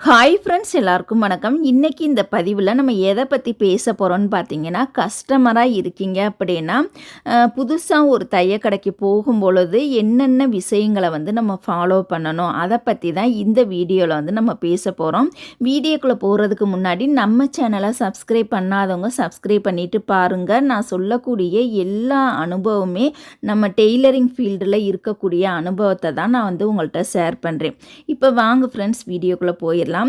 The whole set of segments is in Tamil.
ஹாய் ஃப்ரெண்ட்ஸ் எல்லாருக்கும் வணக்கம். இன்றைக்கி இந்த பதிவில் நம்ம எதை பற்றி பேச போகிறோம்னு பார்த்தீங்கன்னா கஸ்டமராக இருக்கீங்க அப்படின்னா புதுசாக ஒரு தையக்கடைக்கு போகும் பொழுது என்னென்ன விஷயங்களை வந்து நம்ம ஃபாலோ பண்ணணும் அதை பற்றி தான் இந்த வீடியோவில் வந்து நம்ம பேச போகிறோம் வீடியோக்குள்ளே போகிறதுக்கு முன்னாடி நம்ம சேனலை சப்ஸ்கிரைப் பண்ணாதவங்க சப்ஸ்கிரைப் பண்ணிவிட்டு பாருங்கள் நான் சொல்லக்கூடிய எல்லா அனுபவமே நம்ம டெய்லரிங் ஃபீல்டில் இருக்கக்கூடிய அனுபவத்தை தான் நான் வந்து உங்கள்கிட்ட ஷேர் பண்ணுறேன் இப்போ வாங்க ஃப்ரெண்ட்ஸ் வீடியோக்குள்ளே போயிடலாம். দিলাম।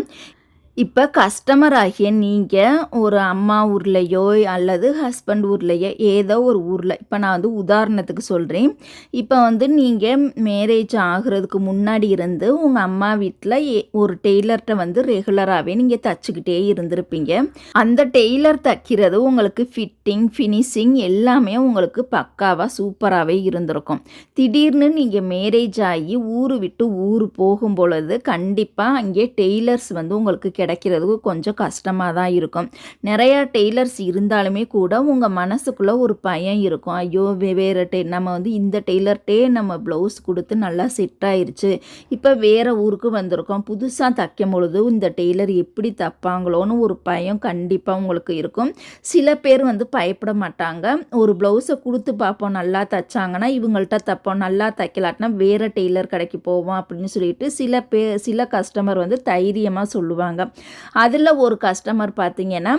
இப்போ கஸ்டமர் ஆகிய நீங்கள் ஒரு அம்மா ஊர்லேயோ அல்லது ஹஸ்பண்ட் ஊர்லேயோ ஏதோ ஒரு ஊரில் இப்போ நான் வந்து உதாரணத்துக்கு சொல்கிறேன் இப்போ வந்து நீங்கள் மேரேஜ் ஆகிறதுக்கு முன்னாடி இருந்து உங்கள் அம்மா வீட்டில் ஒரு டெய்லர்கிட்ட வந்து ரெகுலராகவே நீங்கள் தச்சுக்கிட்டே இருந்திருப்பீங்க. அந்த டெய்லர் தைக்கிறது உங்களுக்கு ஃபிட்டிங் ஃபினிஷிங் எல்லாமே உங்களுக்கு பக்காவாக சூப்பராகவே இருந்திருக்கும். திடீர்னு நீங்கள் மேரேஜ் ஆகி ஊர் விட்டு ஊர் போகும் பொழுது கண்டிப்பாக அங்கே டெய்லர்ஸ் வந்து உங்களுக்கு கிடைக்கிறதுக்கு கொஞ்சம் கஷ்டமாக தான் இருக்கும். நிறையா டெய்லர்ஸ் இருந்தாலுமே கூட உங்கள் மனசுக்குள்ளே ஒரு பயம் இருக்கும். ஐயோ வே வேறு டெய் நம்ம வந்து இந்த டெய்லர்கிட்டே நம்ம ப்ளவுஸ் கொடுத்து நல்லா செட் ஆயிடுச்சு இப்போ வேறு ஊருக்கு வந்திருக்கோம். புதுசாக தைக்கும் பொழுது இந்த டெய்லர் எப்படி தைப்பாங்களோன்னு ஒரு பயம் கண்டிப்பாக உங்களுக்கு இருக்கும். சில பேர் வந்து பயப்பட மாட்டாங்க. ஒரு ப்ளவுஸை கொடுத்து பார்ப்போம் நல்லா தைச்சாங்கன்னா இவங்கள்ட்ட தைப்போம் நல்லா தைக்கலாட்டினா வேறு டெய்லர் கடைக்கு போவோம் அப்படின்னு சொல்லிட்டு சில பே சில கஸ்டமர் வந்து தைரியமாக சொல்லுவாங்க. அதில் ஒரு கஸ்டமர் பார்த்திங்கன்னா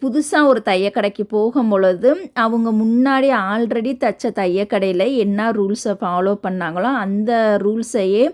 புதுசாக ஒரு தையக்கடைக்கு போகும் பொழுது அவங்க முன்னாடி ஆல்ரெடி தைச்ச தையக்கடையில் என்ன ரூல்ஸை ஃபாலோ பண்ணாங்களோ அந்த ரூல்ஸையே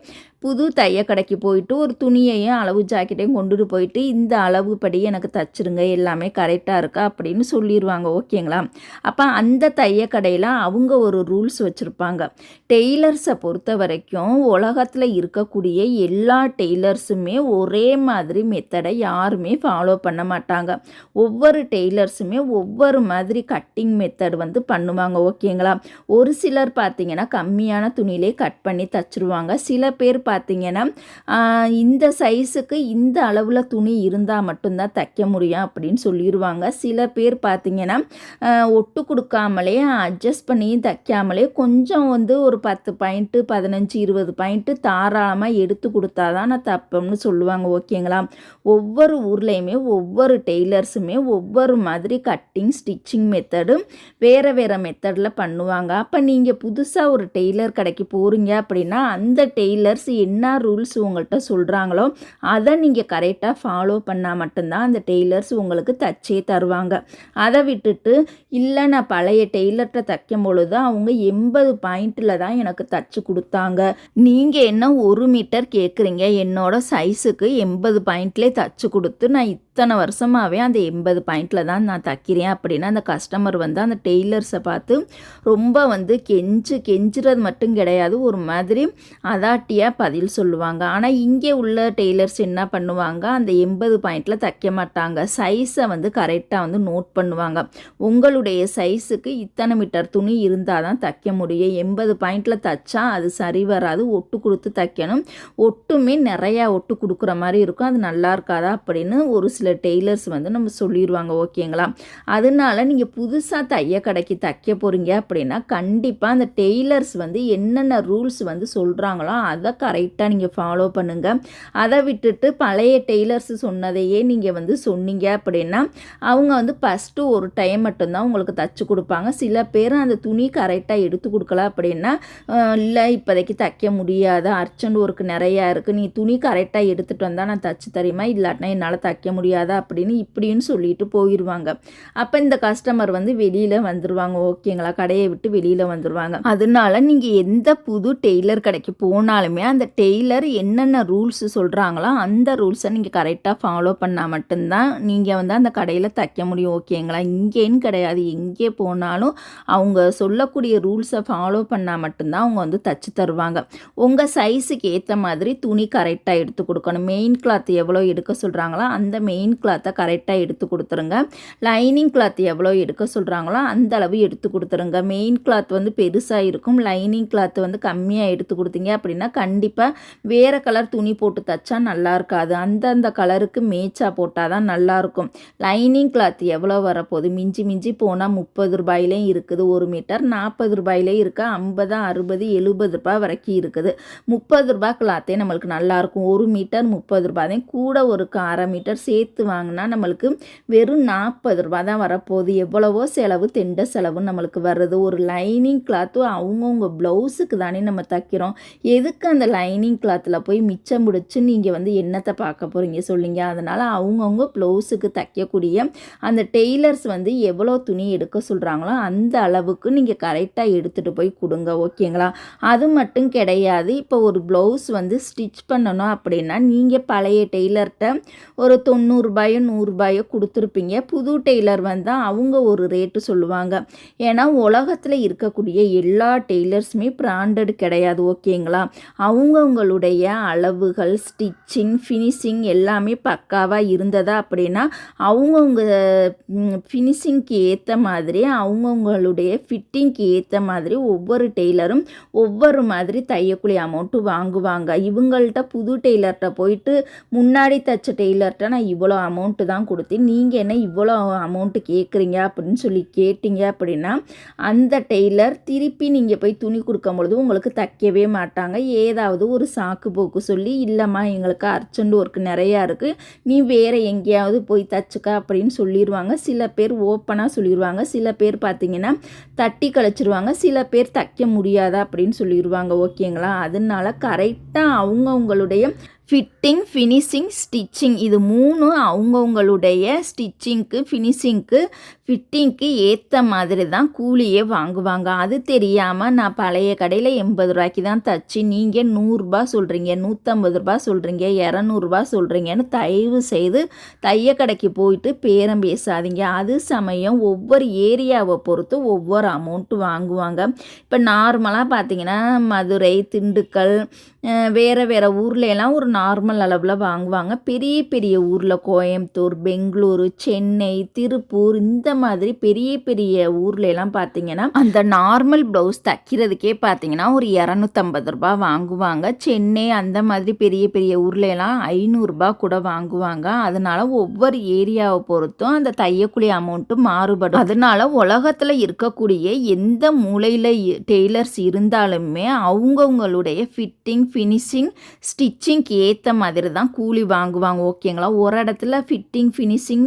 புது தைய கடைக்கு போயிட்டு ஒரு துணியையும் அளவு ஜாக்கெட்டையும் கொண்டுட்டு போயிட்டு இந்த அளவு படி எனக்கு தச்சிருங்க எல்லாமே கரெக்டாக இருக்கா அப்படின்னு சொல்லிடுவாங்க ஓகேங்களா? அப்போ அந்த தைய கடையில் அவங்க ஒரு ரூல்ஸ் வச்சுருப்பாங்க. டெய்லர்ஸை பொறுத்த வரைக்கும் உலகத்தில் இருக்கக்கூடிய எல்லா டெய்லர்ஸுமே ஒரே மாதிரி மெத்தடை யாருமே ஃபாலோ பண்ண மாட்டாங்க. ஒவ்வொரு டெய்லர்ஸுமே ஒவ்வொரு மாதிரி கட்டிங் மெத்தட் வந்து பண்ணுவாங்க ஓகேங்களா? ஒரு சிலர் பார்த்தீங்கன்னா கம்மியான துணியிலே கட் பண்ணி தச்சிருவாங்க. சில பேர் பார்த்தீங்கன்னா இந்த சைஸுக்கு இந்த அளவில் துணி இருந்தால் மட்டும்தான் தைக்க முடியும் அப்படின்னு சொல்லிடுவாங்க சில பேர் பார்த்தீங்கன்னா ஒட்டு கொடுக்காமலே அட்ஜஸ்ட் பண்ணி தைக்காமலே கொஞ்சம் வந்து ஒரு பத்து பாயிண்ட்டு பதினஞ்சு இருபது பாயிண்ட்டு தாராளமாக எடுத்து கொடுத்தா தான் நான் தப்பம்னு சொல்லுவாங்க ஓகேங்களா? ஒவ்வொரு ஊர்லேயுமே ஒவ்வொரு டெய்லர்ஸுமே ஒவ்வொரு மாதிரி கட்டிங் ஸ்டிச்சிங் மெத்தடும் வேறு வேறு மெத்தடில் பண்ணுவாங்க. அப்போ நீங்கள் புதுசாக ஒரு டெய்லர் கடைக்கு போகிறீங்க அப்படின்னா அந்த டெய்லர்ஸ் என்ன ரூல்ஸ் உங்கள்கிட்ட சொல்கிறாங்களோ அதை நீங்கள் கரெக்டாக ஃபாலோ பண்ணால் மட்டும்தான் அந்த டெய்லர்ஸ் உங்களுக்கு தச்சே தருவாங்க. அதை விட்டுட்டு இல்லை நான் பழைய டெய்லர்கிட்ட தைக்கும் பொழுது அவங்க எண்பது பாயிண்டில் தான் எனக்கு தச்சு கொடுத்தாங்க. நீங்கள் என்ன ஒரு மீட்டர் கேட்குறீங்க என்னோட சைஸுக்கு எண்பது பாயிண்ட்லேயே தச்சு கொடுத்து நான் இத்தனை வருஷமாகவே அந்த எண்பது பாயிண்டில் தான் நான் தைக்கிறேன் அப்படின்னா அந்த கஸ்டமர் வந்து அந்த டெய்லர்ஸை பார்த்து ரொம்ப வந்து கெஞ்சு கெஞ்சுறது மட்டும் கிடையாது. ஒரு மாதிரி அதாட்டியாக பதில் சொல்லுவாங்க. ஆனால் இங்கே உள்ள டெய்லர்ஸ் என்ன பண்ணுவாங்க? அந்த எண்பது பாயிண்டில் தைக்க மாட்டாங்க. சைஸை வந்து கரெக்டாக வந்து நோட் பண்ணுவாங்க. உங்களுடைய சைஸுக்கு இத்தனை மீட்டர் துணி இருந்தால் தான் தைக்க முடியும். எண்பது பாயிண்டில் தைச்சா அது சரி வராது. ஒட்டு கொடுத்து தைக்கணும். ஒட்டுமே நிறையா ஒட்டு கொடுக்குற மாதிரி இருக்கும். அது நல்லா இருக்காதா அப்படின்னு ஒரு சில டெய்லர்ஸ் வந்து நம்ம சொல்லிடுவாங்க ஓகேங்களா? அதனால நீங்கள் புதுசாக தைய கடைக்கு தைக்க போகிறீங்க அப்படின்னா கண்டிப்பாக அந்த டெய்லர்ஸ் வந்து என்னென்ன ரூல்ஸ் வந்து சொல்கிறாங்களோ அதை கரெக்டாக நீங்கள் ஃபாலோ பண்ணுங்கள் அதை விட்டுட்டு பழைய டெய்லர்ஸ் சொன்னதையே நீங்கள் வந்து சொன்னீங்க அப்படின்னா அவங்க வந்து ஃபஸ்ட்டு ஒரு டைம் மட்டும்தான் உங்களுக்கு தச்சு கொடுப்பாங்க. சில பேர் அந்த துணி கரெக்டாக எடுத்து கொடுக்கல அப்படின்னா இல்லை இப்போதைக்கு தைக்க முடியாது. அர்ஜென்ட் ஒர்க் நிறையா இருக்குது நீ துணி கரெக்டாக எடுத்துகிட்டு வந்தால் நான் தச்சு தருமா இல்லாட்டினா என்னால் தைக்க முடியும் அப்படின்னு இப்படின்னு சொல்லிட்டு போயிடுவாங்க அப்போ இந்த கஸ்டமர் வந்து வெளியில் வந்துடுவாங்க ஓகேங்களா கடையை விட்டு வெளியில் வந்துடுவாங்க அதனால நீங்கள் எந்த புது டெய்லர் கடைக்கு போனாலுமே அந்த டெய்லர் என்னென்ன ரூல்ஸ் சொல்கிறாங்களோ அந்த ரூல்ஸை நீங்கள் கரெக்டாக ஃபாலோ பண்ணால் மட்டும்தான் நீங்கள் வந்து அந்த கடையில் தைக்க முடியும். ஓகேங்களா இங்கேன்னு கிடையாது. எங்கே போனாலும் அவங்க சொல்லக்கூடிய ரூல்ஸை ஃபாலோ பண்ணால் மட்டும்தான் அவங்க வந்து தச்சு தருவாங்க. உங்கள் சைஸுக்கு ஏற்ற மாதிரி துணி கரெக்டாக எடுத்து கொடுக்கணும். மெயின் கிளாத் எவ்வளோ எடுக்க சொல்கிறாங்களோ அந்த மெயின் மெயின் கிளாத்தை கரெக்டாக எடுத்து கொடுத்துருங்க. லைனிங் கிளாத் எவ்வளோ எடுக்க சொல்கிறாங்களோ அந்த அளவு எடுத்து கொடுத்துருங்க. மெயின் கிளாத் வந்து பெருசாக இருக்கும். லைனிங் கிளாத் வந்து கம்மியாக எடுத்து கொடுத்தீங்க அப்படின்னா கண்டிப்பாக வேறு கலர் துணி போட்டு தைச்சா நல்லா இருக்காது. அந்தந்த கலருக்கு மேய்ச்சா போட்டால் தான் நல்லாயிருக்கும் லைனிங் கிளாத் எவ்வளோ வரப்போகுது? மிஞ்சி மிஞ்சி போனால் முப்பது ரூபாயிலையும் இருக்குது. ஒரு மீட்டர் நாற்பது ரூபாயிலே இருக்கா. ஐம்பது அறுபது எழுபது ரூபாய் வரைக்கும் இருக்குது. முப்பது ரூபாய் கிளாத்தே நம்மளுக்கு நல்லாயிருக்கும் ஒரு மீட்டர் முப்பது ரூபாய். தான் கூட ஒரு அரை மீட்டர் சேர்த்து வாங்கினா நம்மளுக்கு வெறும் நாற்பது ரூபா தான் வரப்போகுது. எவ்வளவோ செலவு தெண்ட செலவு நம்மளுக்கு வருது. ஒரு லைனிங் கிளாத்தும் அவங்கவுங்க ப்ளவுஸுக்கு தானே நம்ம தைக்கிறோம். எதுக்கு அந்த லைனிங் கிளாத்தில் போய் மிச்சம் பிடிச்சி நீங்கள் வந்து என்னத்தை பார்க்க போகிறீங்க சொல்லுங்க. அதனால் அவங்கவுங்க ப்ளவுஸுக்கு தைக்கக்கூடிய அந்த டெய்லர்ஸ் வந்து எவ்வளோ துணி எடுக்க சொல்கிறாங்களோ அந்த அளவுக்கு நீங்கள் கரெக்டாக எடுத்துகிட்டு போய் கொடுங்க ஓகேங்களா? அது மட்டும் கிடையாது. இப்போ ஒரு ப்ளவுஸ் வந்து ஸ்டிச் பண்ணணும் அப்படின்னா நீங்கள் பழைய டெய்லர்கிட்ட ஒரு தொண்ணூறு தொண்ணூறுபாயோ நூறுரூபாயோ கொடுத்துருப்பீங்க. புது டெய்லர் வந்தால் அவங்க ஒரு ரேட்டு சொல்லுவாங்க. ஏன்னா உலகத்தில் இருக்கக்கூடிய எல்லா டெய்லர்ஸுமே பிராண்டட் கிடையாது ஓகேங்களா? அவங்கவுங்களுடைய அளவுகள் ஸ்டிச்சிங் ஃபினிஷிங் எல்லாமே பக்காவாக இருந்ததா அப்படின்னா அவங்கவுங்க ஃபினிஷிங்க்கு ஏற்ற மாதிரி அவங்கவுங்களுடைய ஃபிட்டிங்க்கு ஏற்ற மாதிரி ஒவ்வொரு டெய்லரும் ஒவ்வொரு மாதிரி தையக்கூடிய அமௌண்ட்டு வாங்குவாங்க. இவங்கள்ட்ட புது டெய்லர்கிட்ட போயிட்டு முன்னாடி தைச்ச டெய்லர்கிட்ட நான் இவ்வளோ இவ்வளோ அமௌண்ட்டு தான் கொடுத்து நீங்கள் என்ன இவ்வளோ அமௌண்ட்டு கேட்குறீங்க அப்படின்னு சொல்லி கேட்டிங்க அப்படின்னா அந்த டெய்லர் திருப்பி நீங்கள் போய் துணி கொடுக்கும் பொழுது உங்களுக்கு தைக்கவே மாட்டாங்க. ஏதாவது ஒரு சாக்கு போக்கு சொல்லி இல்லைம்மா எங்களுக்கு அர்ஜென்ட் ஒர்க் நிறையா இருக்குது நீ வேறு எங்கேயாவது போய் தச்சுக்க அப்படின்னு சொல்லிடுவாங்க சில பேர் ஓப்பனாக சொல்லிடுவாங்க சில பேர் பார்த்தீங்கன்னா தட்டி கழிச்சிருவாங்க. சில பேர் தைக்க முடியாதா அப்படின்னு சொல்லிடுவாங்க ஓகேங்களா அதனால கரெக்டாக அவங்கவுங்களுடைய ஃபிட்டிங் ஃபினிஷிங் ஸ்டிச்சிங் இது மூணும் அவங்கவுங்களுடைய ஸ்டிச்சிங்க்கு ஃபினிஷிங்க்கு ஃபிட்டிங்க்கு ஏற்ற மாதிரி தான் கூலியே வாங்குவாங்க. அது தெரியாமல் நான் பழைய கடையில் எண்பது ரூபாய்க்கு தான் தச்சு. நீங்கள் நூறுரூபா சொல்கிறீங்க நூற்றம்பது ரூபா சொல்கிறீங்க இரநூறுபா சொல்கிறீங்கன்னு தயவு செய்து தைய கடைக்கு போயிட்டு பேரம் பேசாதீங்க. அது சமயம் ஒவ்வொரு ஏரியாவை பொறுத்து ஒவ்வொரு அமௌண்ட்டு வாங்குவாங்க. இப்போ நார்மலாக பார்த்தீங்கன்னா மதுரை திண்டுக்கல் வேறு வேறு ஊர்லெலாம் ஒரு நார்மல் அளவில் வாங்குவாங்க. பெரிய பெரிய ஊரில் கோயம்புத்தூர் பெங்களூரு சென்னை திருப்பூர் இந்த மாதிரி பெரிய பெரிய ஊர்லலாம் பார்த்தீங்கன்னா அந்த நார்மல் ப்ளவுஸ் தைக்கிறதுக்கே பார்த்தீங்கன்னா ஒரு இரநூத்தம்பது ரூபா வாங்குவாங்க. சென்னை அந்த மாதிரி பெரிய பெரிய ஊர்லெலாம் ஐநூறுரூபா கூட வாங்குவாங்க. அதனால ஒவ்வொரு ஏரியாவை பொறுத்தும் அந்த தையக்குழி அமௌண்ட்டும் மாறுபடும். அதனால உலகத்தில் இருக்கக்கூடிய எந்த மூலையில் டெய்லர்ஸ் இருந்தாலுமே அவங்கவுங்களுடைய ஃபிட்டிங் ஃபினிஷிங் ஸ்டிச்சிங்க்கு ஏற்ற மாதிரி தான் கூலி வாங்குவாங்க. ஓகேங்களா? ஒரு இடத்துல ஃபிட்டிங் ஃபினிஷிங்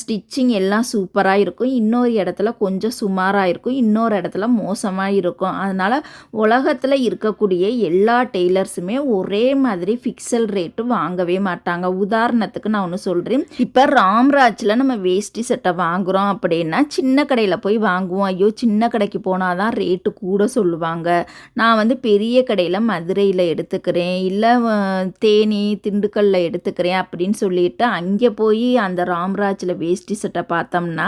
ஸ்டிச்சிங் எல்லாம் சூப்பராக இருக்கும். இன்னொரு இடத்துல கொஞ்சம் சுமாராக இருக்கும். இன்னொரு இடத்துல மோசமாக இருக்கும். அதனால் உலகத்தில் இருக்கக்கூடிய எல்லா டெய்லர்ஸுமே ஒரே மாதிரி ஃபிக்சல் ரேட்டு வாங்கவே மாட்டாங்க. உதாரணத்துக்கு நான் ஒன்று சொல்கிறேன் இப்போ ராம்ராஜில் நம்ம வேஷ்டி சட்டை வாங்குகிறோம் அப்படின்னா சின்ன கடையில் போய் வாங்குவோம். ஐயோ சின்ன கடைக்கு போனால் தான் ரேட்டு கூட சொல்லுவாங்க. நான் வந்து பெரிய கடையில் மதுரையில் எடுத்துக்கிறேன். இல்லை தேனி திண்டுக்கல்லில் எடுத்துக்கிறேன் அப்படின்னு சொல்லிட்டு அங்கே போய் அந்த ராம்ராஜில் வேஷ்டி சட்டை பார்த்தோம்னா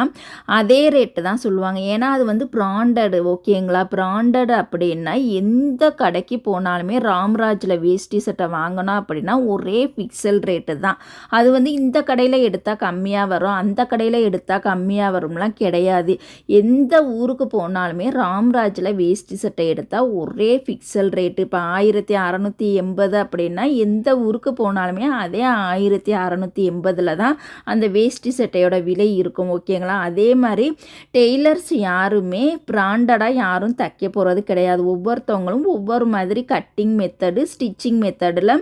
அதே ரேட்டு தான் சொல்லுவாங்க. ஏன்னா அது வந்து பிராண்டடு ஓகேங்களா பிராண்டட் அப்படின்னா எந்த கடைக்கு போனாலுமே ராம்ராஜில் வேஷ்டி சட்டை வாங்கணும் அப்படின்னா ஒரே பிக்சல் ரேட்டு தான். அது வந்து இந்த கடையில் எடுத்தால் கம்மியாக வரும். அந்த கடையில் எடுத்தால் கம்மியாக வரும்லாம் கிடையாது. எந்த ஊருக்கு போனாலுமே ராம்ராஜில் வேஷ்டி சட்டை எடுத்தால் ஒரே பிக்சல் ரேட்டு இப்போ ஆயிரத்தி அறநூற்றி எண்பது அப்படின்னா எந்த ஊருக்கு போனாலுமே அதே ஆயிரத்தி அறநூற்றி எண்பதில் தான் அந்த வேஷ்டி சட்டையோட விலை இருக்கும் ஓகேங்களா அதே மாதிரி டெய்லர்ஸ் யாருமே பிராண்டடாக யாரும் தைக்க போகிறது கிடையாது. ஒவ்வொருத்தவங்களும் ஒவ்வொரு மாதிரி கட்டிங் மெத்தடு ஸ்டிச்சிங் மெத்தடில்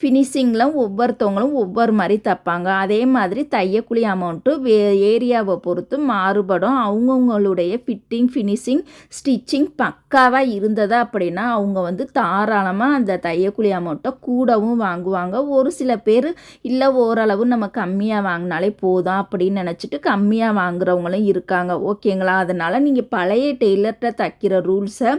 ஃபினிஷிங்கில் ஒவ்வொருத்தவங்களும் ஒவ்வொரு மாதிரி தைப்பாங்க. அதே மாதிரி தையக்குழி அமௌண்ட்டு வே ஏரியாவை பொறுத்து மாறுபடும். அவங்கவுங்களுடைய ஃபிட்டிங் ஃபினிஷிங் ஸ்டிச்சிங் பக்காவாக இருந்தது அப்படின்னா அவங்க வந்து தாராளமாக அந்த தையக்குழி அமௌண்ட்டை கூடவும் வாங்குவாங்க. ஒரு சில பேர் இல்லை ஓரளவு நம்ம கம்மியாக வாங்கினாலே போதும் அப்படின்னு நினச்சிட்டு கம்மியாக வாங்குற தைக்கிறவங்களும் இருக்காங்க. ஓகேங்களா? அதனால் நீங்கள் பழைய டெய்லர்கிட்ட தைக்கிற ரூல்ஸை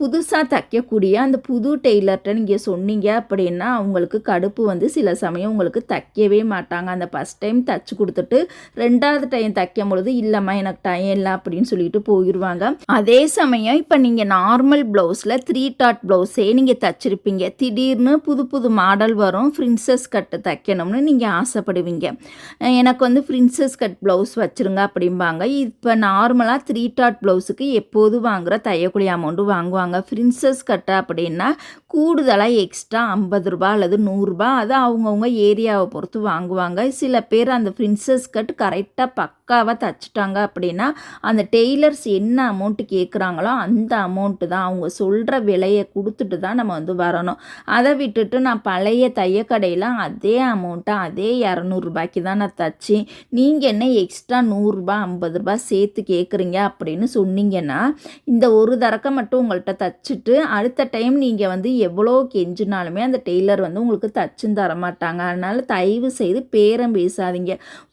புதுசாக தைக்கக்கூடிய அந்த புது டெய்லர்கிட்ட நீங்கள் சொன்னீங்க அப்படின்னா அவங்களுக்கு கடுப்பு வந்து சில சமயம் உங்களுக்கு தைக்கவே மாட்டாங்க. அந்த ஃபஸ்ட் டைம் தைச்சி கொடுத்துட்டு ரெண்டாவது டைம் தைக்கும் பொழுது இல்லைம்மா எனக்கு டைம் இல்லை அப்படின்னு சொல்லிட்டு போயிடுவாங்க அதே சமயம் இப்போ நீங்கள் நார்மல் ப்ளவுஸில் த்ரீ டாட் ப்ளவுஸே நீங்கள் தைச்சிருப்பீங்க. திடீர்னு புது புது மாடல் வரும். ஃப்ரின்சஸ் கட்டு தைக்கணும்னு நீங்கள் ஆசைப்படுவீங்க. எனக்கு வந்து ஃப்ரின்சஸ் கட் ப்ளவுஸ் வச்சுருங்க அப்படிம்பாங்க. இப்போ நார்மலாக த்ரீ டாட் ப்ளவுஸுக்கு எப்போது வாங்குகிற தையக்கூடிய அமௌண்ட்டு வாங்குவாங்க. சொல்லுவாங்க. பிரின்சஸ் கட்டை அப்படின்னா கூடுதலாக எக்ஸ்ட்ரா ஐம்பது ரூபா அல்லது நூறுரூபா அது அவங்கவுங்க ஏரியாவை பொறுத்து வாங்குவாங்க. சில பேர் அந்த ஃப்ரின்சஸ் கட் கரெக்டாக பக்காவாக தச்சுட்டாங்க அப்படின்னா அந்த டெய்லர்ஸ் என்ன அமௌண்ட்டு கேட்குறாங்களோ அந்த அமௌண்ட்டு தான். அவங்க சொல்கிற விலையை கொடுத்துட்டு தான் நம்ம வந்து வரணும். அதை விட்டுட்டு நான் பழைய தையக்கடையில் அதே அமௌண்ட்டை அதே இரநூறுபாய்க்கு தான் நான் தச்சேன். நீங்கள் என்ன எக்ஸ்ட்ரா நூறுரூபா ஐம்பது ரூபா சேர்த்து கேட்குறீங்க அப்படின்னு சொன்னீங்கன்னா இந்த ஒரு தரக்க மட்டும் உங்கள்கிட்ட தச்சுட்டு அடுத்த டைம் நீங்கள் வந்து எவ்வளோ கெஞ்சினாலுமே அந்த டெய்லர் வந்து உங்களுக்கு தச்சும் தர மாட்டாங்க அதனால் தயவு செய்து பேரம் பேசாதீங்க.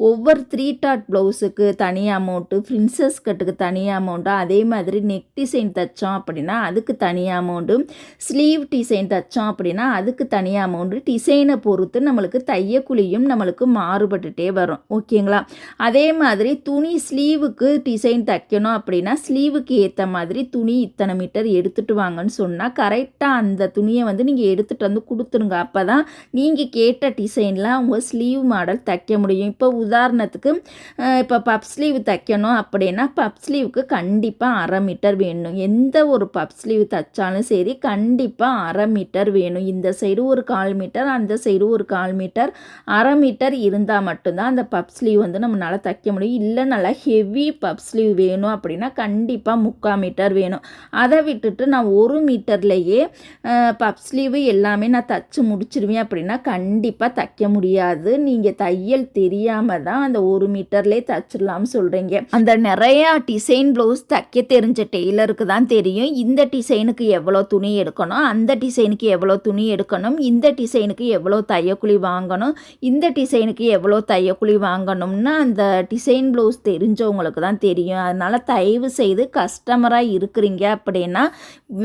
ஒவ்வொரு த்ரீ டாட் ப்ளவுஸுக்கு தனி அமௌண்ட்டு ஃப்ரின்சஸ் கட்டுக்கு தனி அமௌண்ட்டு அதே மாதிரி நெக் டிசைன் தைச்சோம் அப்படின்னா அதுக்கு தனி அமௌண்ட்டு ஸ்லீவ் டிசைன் தைச்சோம் அப்படின்னா அதுக்கு தனி அமௌண்ட்டு டிசைனை பொறுத்து நம்மளுக்கு தையக்குழியும் நம்மளுக்கு மாறுபட்டுட்டே வரும். ஓகேங்களா? அதே மாதிரி துணி ஸ்லீவுக்கு டிசைன் தைக்கணும் அப்படின்னா ஸ்லீவுக்கு ஏற்ற மாதிரி துணி இத்தனை மீட்டர் எடுத்துகிட்டு வாங்கன்னு சொன்னால் கரெக்டாக அந்த துணியை வந்து நீங்கள் எடுத்துகிட்டு வந்து கொடுத்துருங்க அப்போ தான் நீங்கள் கேட்ட டிசைனில் உங்கள் ஸ்லீவ் மாடல் தைக்க முடியும். இப்போ உதாரணத்துக்கு இப்போ பப் ஸ்லீவ் தைக்கணும் அப்படின்னா பப் ஸ்லீவுக்கு கண்டிப்பாக அரை மீட்டர் வேணும். எந்த ஒரு பப் ஸ்லீவ் தைச்சாலும் சரி கண்டிப்பாக அரை மீட்டர் வேணும். இந்த சைடு ஒரு கால் மீட்டர் அந்த சைடு ஒரு கால் மீட்டர் அரை மீட்டர் இருந்தால் மட்டும்தான் அந்த பப் ஸ்லீவ் வந்து நம்மளால் தைக்க முடியும். இல்லை நல்லா ஹெவி பப் ஸ்லீவ் வேணும் அப்படின்னா கண்டிப்பாக முக்கால் மீட்டர் வேணும். அதை விட்டுட்டு நான் ஒரு மீட்டர்லேயே பப் ஸ்லீவு எல்லாமே நான் தச்சு முடிச்சிருவேன் அப்படின்னா கண்டிப்பாக தைக்க முடியாது. நீங்கள் தையல் தெரியாமல் தான் அந்த ஒரு மீட்டர்லேயே தச்சிடலாம்னு சொல்கிறீங்க அந்த நிறையா டிசைன் ப்ளவுஸ் தைக்க தெரிஞ்ச டெய்லருக்கு தான் தெரியும். இந்த டிசைனுக்கு எவ்வளோ துணி எடுக்கணும் அந்த டிசைனுக்கு எவ்வளோ துணி எடுக்கணும் இந்த டிசைனுக்கு எவ்வளோ தையக்குழி வாங்கணும் இந்த டிசைனுக்கு எவ்வளோ தையக்குழி வாங்கணும்னு அந்த டிசைன் ப்ளவுஸ் தெரிஞ்சவங்களுக்கு தான் தெரியும். அதனால் தயவு செய்து கஸ்டமராக இருக்கிறீங்க அப்படின்னா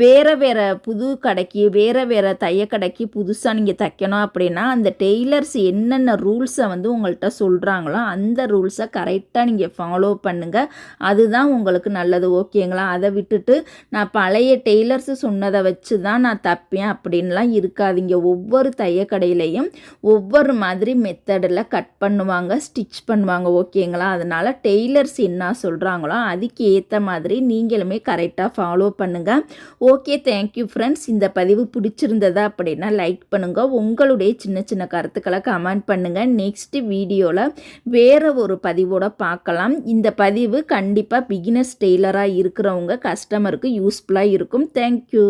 வேறு வேறு புது கடைக்கு வேறு வேறு தையக்கடைக்கு புதுசாக நீங்கள் தைக்கணும் அப்படின்னா அந்த டெய்லர்ஸ் என்னென்ன ரூல்ஸை வந்து உங்கள்கிட்ட சொல்கிறாங்களோ அந்த ரூல்ஸை கரெக்டாக நீங்கள் ஃபாலோ பண்ணுங்கள் அதுதான் உங்களுக்கு நல்லது ஓகேங்களா அதை விட்டுட்டு நான் பழைய டெய்லர்ஸ் சொன்னதை வச்சு தான் நான் தப்பேன் அப்படின்லாம் இருக்காதிங்க. ஒவ்வொரு தையக்கடையிலையும் ஒவ்வொரு மாதிரி மெத்தடில் கட் பண்ணுவாங்க ஸ்டிச் பண்ணுவாங்க ஓகேங்களா அதனால் டெய்லர்ஸ் என்ன சொல்கிறாங்களோ அதுக்கு ஏற்ற மாதிரி நீங்களுமே கரெக்டாக ஃபாலோ பண்ணுங்கள் ஓகே தேங்க்யூ ஃப்ரெண்ட்ஸ் இந்த பதிவு பிடிச்சிருந்ததா அப்படின்னா லைக் பண்ணுங்கள் உங்களுடைய சின்ன சின்ன கருத்துக்களை கமெண்ட் பண்ணுங்கள் நெக்ஸ்ட் வீடியோவில் வேறு ஒரு பதிவோட பார்க்கலாம். இந்த பதிவு கண்டிப்பாக பிகினர்ஸ் டெய்லராக இருக்கிறவங்க கஸ்டமருக்கு யூஸ்ஃபுல்லாக இருக்கும். தேங்க்யூ